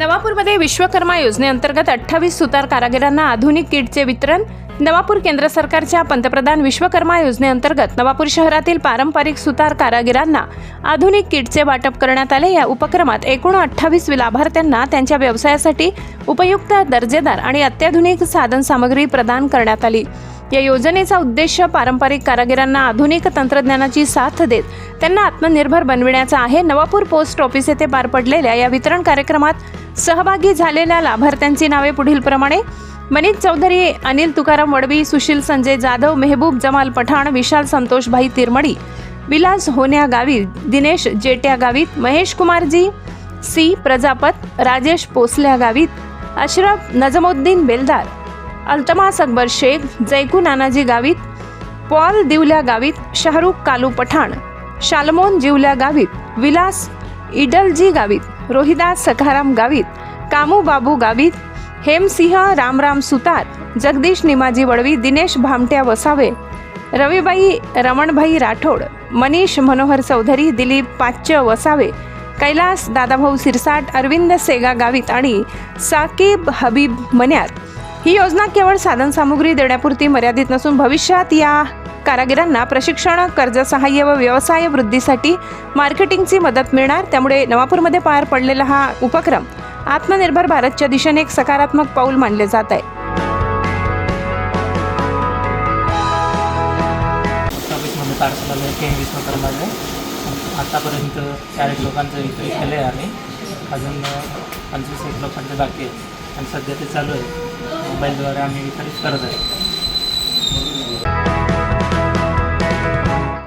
नवापूरमध्ये विश्वकर्मा योजनेअंतर्गत अठ्ठावीस सुतार कारागिरांना आधुनिक किटचे वितरण नवापूर केंद्र सरकारच्या पंतप्रधान विश्वकर्मा योजनेअंतर्गत नवापूर शहरातील पारंपरिक सुतार कारागिरांना आधुनिक किटचे वाटप करण्यात आले. या उपक्रमात एकूण अठ्ठावीस लाभार्थ्यांना त्यांच्या व्यवसायासाठी उपयुक्त दर्जेदार आणि अत्याधुनिक साधनसामग्री प्रदान करण्यात आली. या योजनेचा उद्देश पारंपरिक कारागिरांना आधुनिक तंत्रज्ञानाची साथ देत त्यांना आत्मनिर्भर बनविण्याचा आहे. नवापूर पोस्ट ऑफिस येथे पार पडलेल्या या वितरण कार्यक्रमात सहभागी झालेल्या लाभार्थ्यांची नावे पुढीलप्रमाणे मनीष चौधरी अनिल तुकाराम वडवी सुशील संजय जाधव मेहबूब जमाल पठाण विशाल संतोषभाई तिरमडी विलास होन्या गावित दिनेश जेट्या गावित महेश कुमारजी सी प्रजापत राजेश पोसल्या गावित अशरफ नजमुद्दीन बेलदार अल्तमास अकबर शेख जैकू नानाजी गावित पॉल दिवल्या गावित शाहरुख कालू पठाण शालमोन जिवल्या गावित विलास इडलजी गावित रोहिदास सखाराम गावित कामू बाबू गावित हेमसिंह रामराम सुतार जगदीश निमाजी वडवी दिनेश भामट्या वसावे रविबाई रमणभाई राठोड मनीष मनोहर चौधरी दिलीप पाच्य वसावे कैलास दादाभाऊ सिरसाट अरविंद सेगा गावित आणि साकीब हबीब मन्यार. ही योजना केवळ साधनसामुग्री देण्यापुरती मर्यादित नसून भविष्यात या कारागिरांना प्रशिक्षण कर्ज सहाय्य व व्यवसाय वृद्धीसाठी मार्केटिंगची मदत मिळणार त्यामुळे नवापूरमध्ये पार पडलेला हा उपक्रम आत्मनिर्भर भारतच्या दिशेने एक सकारात्मक पाऊल मानले जात आहे. आतापर्यंत चार एक लोकांचं विक्री केलं आहे. आम्ही. अजून पंचवीस एक लोकांचं बाकी आहे. आणि सध्या ते चालू आहे. मोबाईलद्वारे आम्ही वितरित करत आहे.